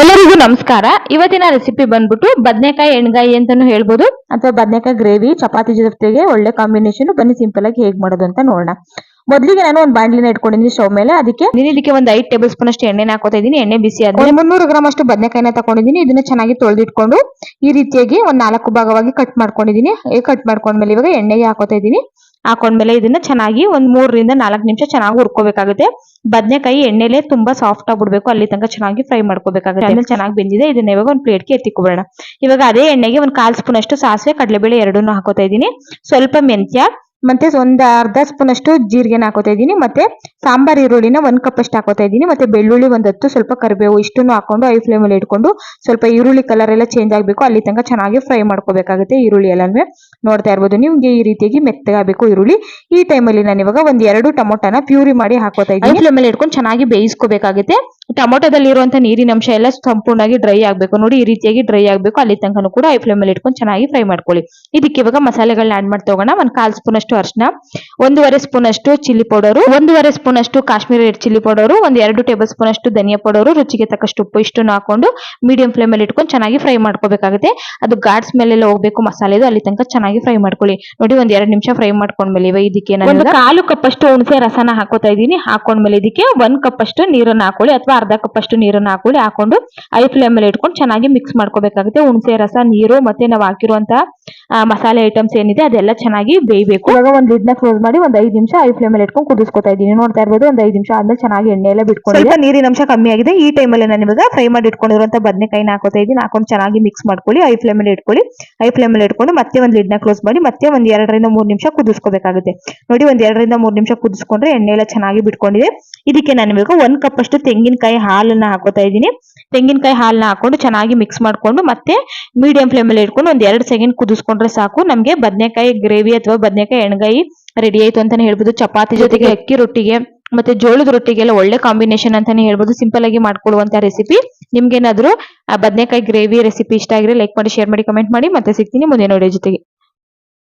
ಎಲ್ಲರಿಗೂ ನಮಸ್ಕಾರ. ಇವತ್ತಿನ ರೆಸಿಪಿ ಬಂದ್ಬಿಟ್ಟು ಬದನೆಕಾಯಿ ಎಣ್ಗಾಯಿ ಅಂತಾನು ಹೇಳ್ಬೋದು. ಅಥವಾ ಬದನೆಕಾಯಿ ಗ್ರೇವಿ ಚಪಾತಿ ಜೊತೆಗೆ ಒಳ್ಳೆ ಕಾಂಬಿನೇಷನ್ ಬನ್ನಿ ಸಿಂಪಲ್ ಆಗಿ ಹೇಗೆ ಮಾಡೋದು ಅಂತ ನೋಡೋಣ. ಮೊದಲಿಗೆ ನಾನು ಒಂದು ಬಾಂಡ್ಲಿನ ಇಟ್ಕೊಂಡಿದ್ದೀನಿ ಸ್ಟವ್ ಮೇಲೆ. ಅದಕ್ಕೆ ಇದಕ್ಕೆ ಒಂದು ಐದು ಟೇಬಲ್ ಸ್ಪೂನ್ ಅಷ್ಟು ಎಣ್ಣೆ ಹಾಕೋತಾ ಇದ್ದೀನಿ. ಎಣ್ಣೆ ಬಿಸಿ ಆದ್ಮೇಲೆ ಮುನ್ನೂರು ಗ್ರಾಮ್ ಅಷ್ಟು ಬದನೆಕಾಯಿನ ತಗೊಂಡಿದ್ದೀನಿ ಇದನ್ನ ಚೆನ್ನಾಗಿ ತೊಳೆದಿಟ್ಕೊಂಡು ಈ ರೀತಿಯಾಗಿ ಒಂದು ನಾಲ್ಕು ಭಾಗವಾಗಿ ಕಟ್ ಮಾಡ್ಕೊಂಡಿದ್ದೀನಿ. ಕಟ್ ಮಾಡ್ಕೊಂಡ್ಮೇಲೆ ಇವಾಗ ಎಣ್ಣೆಗೆ ಹಾಕೋತಾ ಇದ್ದೀನಿ. ಹಾಕೊಂಡ್ಮೇಲೆ ಇದನ್ನ ಚೆನ್ನಾಗಿ ಒಂದ್ ಮೂರರಿಂದ ನಾಲ್ಕು ನಿಮಿಷ ಚೆನ್ನಾಗಿ ಹುರ್ಕೋಬೇಕಾಗುತ್ತೆ. ಬದನೆಕಾಯಿ ಎಣ್ಣೆಲೆ ತುಂಬಾ ಸಾಫ್ಟ್ ಆಗ್ಬಿಡ್ಬೇಕು ಅಲ್ಲಿ ತನಕ ಚೆನ್ನಾಗಿ ಫ್ರೈ ಮಾಡ್ಕೋಬೇಕಾಗುತ್ತೆ. ಆಮೇಲೆ ಚೆನ್ನಾಗಿ ಬೆಂದಿದೆ. ಇದನ್ನ ಇವಾಗ ಒಂದು ಪ್ಲೇಟ್ಗೆ ಎತ್ತಿಕೊಬೇಡ ಇವಾಗ ಅದೇ ಎಣ್ಣೆಗೆ ಒಂದ್ ಕಾಲ್ ಸ್ಪೂನ್ ಅಷ್ಟು ಸಾಸಿವೆ ಕಡಲೆಬೇಳೆ ಎರಡನ್ನೂ ಹಾಕೋತಾ ಇದ್ದೀನಿ. ಸ್ವಲ್ಪ ಮೆಂತ್ಯ ಮತ್ತೆ ಒಂದ್ ಅರ್ಧ ಸ್ಪೂನ್ ಅಷ್ಟು ಜೀರಿಗೆನ ಹಾಕೋತಾ ಇದ್ದೀನಿ, ಮತ್ತೆ ಸಾಂಬಾರ್ ಈರುಳ್ಳಿನ ಒಂದ್ ಕಪ್ ಅಷ್ಟು ಹಾಕೋತಾ ಇದ್ದೀನಿ, ಮತ್ತೆ ಬೆಳ್ಳುಳ್ಳಿ ಒಂದ್ ಹತ್ತು ಸ್ವಲ್ಪ ಕರಿಬೇವು ಇಷ್ಟನ್ನು ಹಾಕೊಂಡು ಐ ಫ್ಲೇಮ್ ಅಲ್ಲಿ ಇಟ್ಕೊಂಡು ಸ್ವಲ್ಪ ಈರುಳ್ಳಿ ಕಲರ್ ಎಲ್ಲ ಚೇಂಜ್ ಆಗಬೇಕು, ಅಲ್ಲಿ ತನಕ ಚೆನ್ನಾಗಿ ಫ್ರೈ ಮಾಡ್ಕೋಬೇಕಾಗುತ್ತೆ ಈರುಳ್ಳಿ ಎಲ್ಲಾನು ನೋಡ್ತಾ ಇರ್ಬೋದು ನಿಮ್ಗೆ ಈ ರೀತಿಯಾಗಿ ಮೆತ್ತಗಾಗಬೇಕು ಈರುಳ್ಳಿ. ಈ ಟೈಮಲ್ಲಿ ನಾನು ಇವಾಗ ಒಂದ್ ಎರಡು ಟೊಮೊಟೊನ ಪ್ಯೂರಿ ಮಾಡಿ ಹಾಕೋತಾ ಇದ್ದೀನಿ. ಫ್ಲೇಮ್ ಅಲ್ಲಿ ಇಟ್ಕೊಂಡು ಚೆನ್ನಾಗಿ ಬೇಯಿಸ್ಕೋಬೇಕಾಗುತ್ತೆ. ಟೊಮೊಟೊದಲ್ಲಿ ಇರುವಂತ ನೀರಿನ ಅಂಶ ಎಲ್ಲ ಸಂಪೂರ್ಣವಾಗಿ ಡ್ರೈ ಆಗ್ಬೇಕು. ನೋಡಿ ಈ ರೀತಿಯಾಗಿ ಡ್ರೈ ಆಗ್ಬೇಕು. ಅಲ್ಲಿ ತನಕನು ಕೂಡ ಐ ಫ್ಲೇಮ್ ಅಲ್ಲಿ ಇಟ್ಕೊಂಡು ಚೆನ್ನಾಗಿ ಫ್ರೈ ಮಾಡ್ಕೊಳ್ಳಿ. ಇದಕ್ಕೆ ಇವಾಗ ಮಸಾಲೆಗಳನ್ನ ಆಡ್ ಮಾಡ್ತಾ ಹೋಗೋಣ. ಒಂದ್ ಕಾಲ್ ಸ್ಪೂನ್ ಅಷ್ಟು ಅರ್ಶನ, ಒಂದೂವರೆ ಸ್ಪೂನ್ ಅಷ್ಟು ಚಿಲ್ಲಿ ಪೌಡರ್ ಒಂದೂವರೆ ಸ್ಪೂನ್ ಅಷ್ಟು ಕಾಶ್ಮೀರಿ ರೆಡ್ ಚಿಲ್ಲಿ ಪೌಡರ್ ಒಂದ್ ಎರಡು ಟೇಬಲ್ ಸ್ಪೂನ್ ಅಷ್ಟು ಧನಿಯಾ ಪೌಡರ್ ರುಚಿಗೆ ತಕ್ಕಷ್ಟು ಉಪ್ಪು ಇಷ್ಟನ್ನು ಹಾಕೊಂಡು ಮೀಡಿಯಂ ಫ್ಲೇಮ್ ಅಲ್ಲಿ ಇಟ್ಕೊಂಡು ಚೆನ್ನಾಗಿ ಫ್ರೈ ಮಾಡ್ಕೋಬೇಕಾಗುತ್ತೆ. ಅದು ಗಾಡ್ಸ್ ಸ್ಮೆಲ್ ಎಲ್ಲ ಹೋಗ್ಬೇಕು ಮಸಾಲೆದು ಅಲ್ಲಿ ತನಕ ಚೆನ್ನಾಗಿ ಫ್ರೈ ಮಾಡ್ಕೊಳ್ಳಿ. ನೋಡಿ ಒಂದ್ ಎರಡು ನಿಮಿಷ ಫ್ರೈ ಮಾಡ್ಕೊಂಡ್ಮೇಲೆ ಇವಾಗ ಇದಕ್ಕೆ ನಾನು ಕಾಲು ಕಪ್ ಅಷ್ಟು ಹುಣಸೆ ರಸನ ಹಾಕೋತಾ ಇದ್ದೀನಿ. ಹಾಕೊಂಡ್ಮೇಲೆ ಇದಕ್ಕೆ ಒಂದ್ ಕಪ್ ಅಷ್ಟು ನೀರನ್ನ ಹಾಕೊಳ್ಳಿ. ಅಥವಾ ಅರ್ಧ ಕಪ್ ಅಷ್ಟು ನೀರನ್ನ ಹಾಕೊಳ್ಳಿ ಹಾಕೊಂಡು ಐ ಫ್ಲೇಮ್ ಅಲ್ಲಿ ಇಟ್ಕೊಂಡು ಚೆನ್ನಾಗಿ ಮಿಕ್ಸ್ ಮಾಡ್ಕೋಬೇಕಾಗುತ್ತೆ. ಹುಣಸೆ ರಸ ನೀರು ಮತ್ತೆ ನಾವು ಹಾಕಿರುವಂತಹ ಮಸಾಲೆ ಐಟಮ್ಸ್ ಏನಿದೆ ಅದೆಲ್ಲ ಚೆನ್ನಾಗಿ ಬೇಯಬೇಕು. ಇವಾಗ ಒಂದು ಲಿಡ್ನ ಕ್ಲೋಸ್ ಮಾಡಿ ಒಂದು ಐದು ನಿಮಿಷ ಐ ಫ್ಲೇಮ್ ಅಲ್ಲಿ ಇಟ್ಕೊಂಡು ಕುದಿಸ್ಕೊತಾ ಇದ್ದೀನಿ. ನೋಡ್ತಾ ಇರ್ಬೋದು ಒಂದು ಐದು ನಿಮಿಷ ಆದ್ಮೇಲೆ ಚೆನ್ನಾಗಿ ಎಣ್ಣೆ ಎಲ್ಲ ಬಿಟ್ಕೊಂಡು ಸ್ವಲ್ಪ ನೀರಿನ ಅಂಶ ಕಮ್ಮಿ ಆಗಿದೆ. ಈ ಟೈಮಲ್ಲಿ ನಾನು ಇವಾಗ ಫ್ರೈ ಮಾಡಿ ಇಟ್ಕೊಂಡಿರುವಂತ ಬದನೆಕಾಯಿನ ಹಾಕೋತಾ ಇದ್ದೀನಿ. ಹಾಕೊಂಡು ಚೆನ್ನಾಗಿ ಮಿಕ್ಸ್ ಮಾಡ್ಕೊಳ್ಳಿ. ಐ ಫ್ಲೇಮ್ ಅಲ್ಲಿ ಇಟ್ಕೊಳ್ಳಿ. ಐ ಫ್ಲೇಮ್ ಅಲ್ಲಿ ಇಟ್ಕೊಂಡು ಮತ್ತೆ ಒಂದ್ ಲಿಡ್ನ ಕ್ಲೋಸ್ ಮಾಡಿ ಮತ್ತೆ ಒಂದ್ ಎರಡರಿಂದ ಮೂರ್ ನಿಮಿಷ ಕುದಿಸ್ಕೋಬೇಕಾಗುತ್ತೆ. ನೋಡಿ ಒಂದ್ ಎರಡರಿಂದ ಮೂರ್ ನಿಮಿಷ ಕುದಿಸ್ಕೊಂಡ್ರೆ ಎಣ್ಣೆ ಎಲ್ಲ ಚೆನ್ನಾಗಿ ಬಿಟ್ಕೊಂಡಿದೆ. ಇದಕ್ಕೆ ನಾನು ಇವಾಗ ಒಂದ್ ಕಪ್ ಅಷ್ಟು ತೆಂಗಿನಕಾಯಿ ಹಾಲನ್ನ ಹಾಕೋತಾ ಇದ್ದೀನಿ. ತೆಂಗಿನಕಾಯಿ ಹಾಲನ್ನ ಹಾಕೊಂಡು ಚೆನ್ನಾಗಿ ಮಿಕ್ಸ್ ಮಾಡ್ಕೊಂಡು ಮತ್ತೆ ಮೀಡಿಯಂ ಫ್ಲೇಮ್ ಅಲ್ಲಿ ಇಟ್ಕೊಂಡು ಒಂದ್ ಎರಡು ಸೆಕೆಂಡ್ ಕುದಿಸ್ಕೊಂಡ್ರೆ ಸಾಕು. ನಮ್ಗೆ ಬದನೆಕಾಯಿ ಗ್ರೇವಿ ಅಥವಾ ಬದನೆಕಾಯಿ ಎಣ್ಗಾಯಿ ರೆಡಿ ಆಯ್ತು ಅಂತಾನೆ ಹೇಳ್ಬೋದು. ಚಪಾತಿ ಜೊತೆಗೆ ಅಕ್ಕಿ ರೊಟ್ಟಿಗೆ ಮತ್ತೆ ಜೋಳದ ರೊಟ್ಟಿಗೆಲ್ಲ ಒಳ್ಳೆ ಕಾಂಬಿನೇಷನ್ ಅಂತಾನೆ ಹೇಳ್ಬೋದು. ಸಿಂಪಲ್ ಆಗಿ ಮಾಡ್ಕೊಳ್ಳುವಂತ ರೆಸಿಪಿ ನಿಮ್ಗೇನಾದ್ರೂ ಬದನೆಕಾಯಿ ಗ್ರೇವಿ ರೆಸಿಪಿ ಇಷ್ಟ ಆಗಿದ್ರೆ ಲೈಕ್ ಮಾಡಿ ಶೇರ್ ಮಾಡಿ ಕಮೆಂಟ್ ಮಾಡಿ. ಮತ್ತೆ ಸಿಗ್ತೀನಿ ಮುಂದಿನ ವಿಡಿಯೋ ಜೊತೆಗೆ.